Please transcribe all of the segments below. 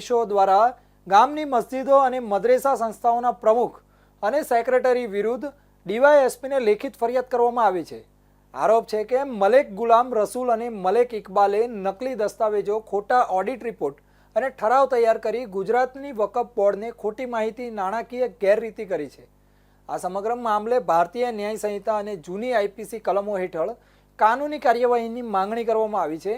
Show દ્વારા ગામની મસ્જિદો અને મદ્રેસા સંસ્થાઓના પ્રમુખ અને સેક્રેટરી વિરુદ્ધ ડીવાયએસપીને લેખિત ફરિયાદ કરવામાં આવી છે. આરોપ છે કે મલેક ગુલામ રસૂલ અને મલેક ઇકબાલે નકલી દસ્તાવેજો, ખોટા ઓડિટ રિપોર્ટ અને ઠરાવ તૈયાર કરી ગુજરાતની વકફ બોર્ડને ખોટી માહિતી, નાણાકીય ગેરરીતિ કરી છે. આ સમગ્ર મામલે ભારતીય ન્યાય સંહિતા અને જૂની આઈપીસી કલમો હેઠળ કાનૂની કાર્યવાહીની માંગણી કરવામાં આવી છે.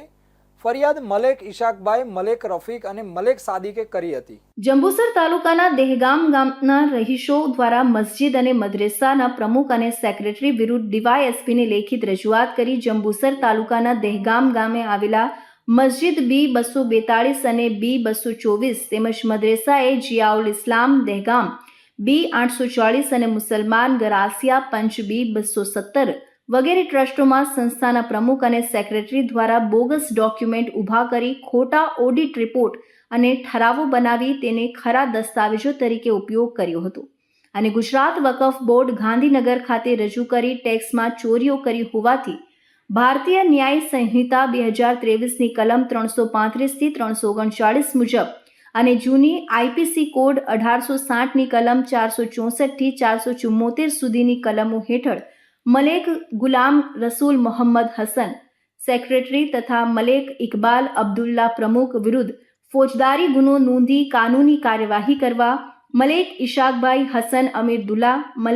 ફરિયાદ મલેક ઇશાકભાઈ મલેક રફીક અને મલેક સાદિકે કરી હતી. જંબુસર તાલુકાના દહેગામ ગામના રહીશો દ્વારા મસ્જિદ અને મદ્રેસાના પ્રમુખ અને સેક્રેટરી વિરુદ્ધ ડીવાયએસપીને લેખિત રજૂઆત કરી જંબુસર તાલુકાના દહેગામ ગામે આવેલા મસ્જિદ બી બસો બેતાળીસ અને બી બસો ચોવીસ તેમજ મદ્રેસાએ જિયાઉલ ઇસ્લામ દહેગામ બી આઠસો ચાળીસ અને મુસલમાન ગરાસિયા પંચ બી બસો સત્તર વગેરે ટ્રસ્ટોમાં સંસ્થાના પ્રમુખ અને સેક્રેટરી દ્વારા બોગસ ડોક્યુમેન્ટ ઊભા કરી ખોટા ઓડિટ રિપોર્ટ અને ઠરાવો બનાવી તેને ખરા દસ્તાવેજો તરીકે ઉપયોગ કર્યો હતો. અને ગુજરાત વકફ બોર્ડ ગાંધીનગર ખાતે રજૂ કરી ટેક્સમાં ચોરીઓ કરી હોવાથી ભારતીય ન્યાય સંહિતા બે હજાર ત્રેવીસની કલમ ત્રણસો પાંત્રીસથી ત્રણસો ઓગણચાળીસ મુજબ અને જૂની આઈપીસી કોડ અઢારસો સાઠની કલમ ચારસો ચોસઠથી ચારસો ચુમ્મોતેર સુધીની કલમો હેઠળ મલેક ગુલામ રસૂલ મોહમ્મદ હસન સેક્રેટરી તથા મલેક ઇકબાલ અબ્દુલ્લા પ્રમુખ વિરુદ્ધ ફોજદારી ગુનો નોંધી કાનૂની કાર્યવાહી કરવા મલેક ઇશાકભાઈ હસન અમીરદુલ્લા મલેક